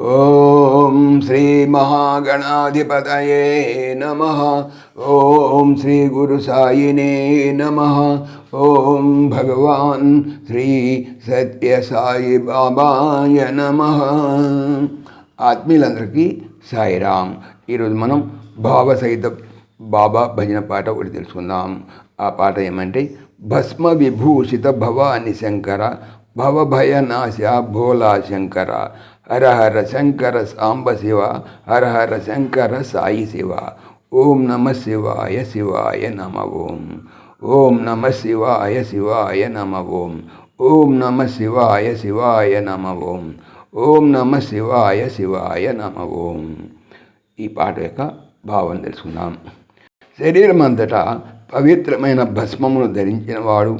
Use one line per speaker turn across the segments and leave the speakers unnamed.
ఓం శ్రీ మహాగణాధిపతయే నమ. ఓం శ్రీ గురు సాయినే నమ. ఓం భగవాన్ శ్రీ సత్య సాయి బాబాయ నమ. ఆత్మీయులందరికీ సాయిరామ్. ఈరోజు మనం భావసహిత బాబా భజన పాట ఒకటి తెలుసుకుందాం. ఆ పాట ఏమంటే భస్మ విభూషిత భవాని శంకర భవభయనాశ భోలా శంకర హర హర శంకర సాంబ శివ హర హర శంకర సాయి శివ ఓం నమ శివాయ శివాయ నమ ఓం ఓం నమ శివాయ శివాయ నమ ఓం ఓం నమ శివాయ శివాయ నమ ఓం ఓం నమ శివాయ శివాయ నమ ఓం ఈ పాట యొక్క భావం తెలుసుకుందాం. శరీరం అంతటా పవిత్రమైన భస్మమును ధరించిన వాడు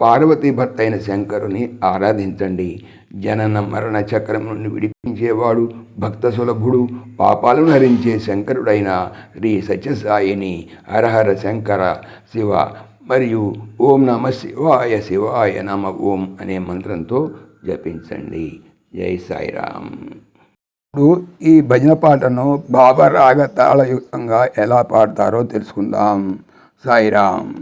పార్వతీ భర్త అయిన శంకరుని ఆరాధించండి. జనన మరణ చక్రం నుండి విడిపించేవాడు భక్త సులభుడు పాపాలు హరించే శంకరుడైన శ్రీ సత్యసాయిని హరహర శంకర శివ మరియు ఓం నమ శివాయ శివాయ నమ ఓం అనే మంత్రంతో జపించండి. జై సాయిరామ్. ఇప్పుడు ఈ భజన పాటను భావరాగ తాళయుక్తంగా ఎలా పాడతారో తెలుసుకుందాం. సాయిరామ్.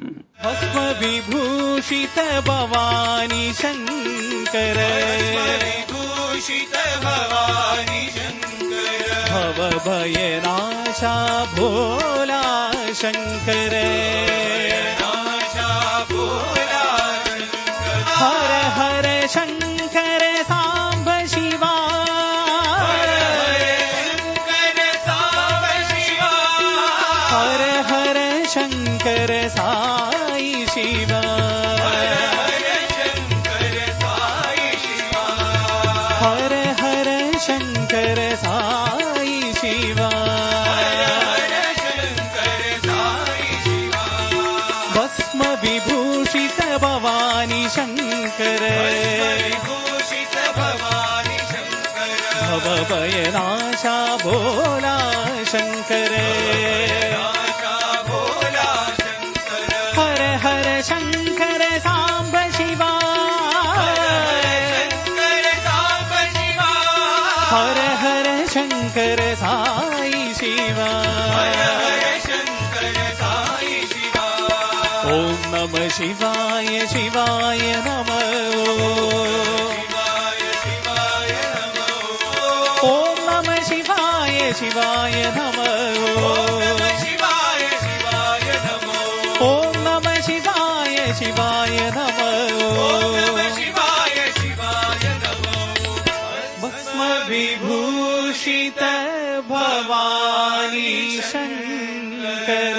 విభూ विभूषित भवानी शङ्कर।
भवानि शङ्कर
भव भोला शङ्कर। हर हर शङ्कर साम्ब शिवा। हर हर शङ्कर साई शिवा
शङ्कर
विभूषित भवानि शङ्कर भव भयनाशा भोला शङ्कर
नाशा भोला शङ्कर
हर हर शङ्कर साम्ब शिवा
शङ्कर साव शिवा
हर हर शङ्कर साई ॐ नमः शिवाय शिवाय नमः
शिवाय नमो
शिवाय शिवाय नमः ॐ। नमः शिवाय शिवाय नमः
शिवाय शिवाय
भवानी शङ्कर।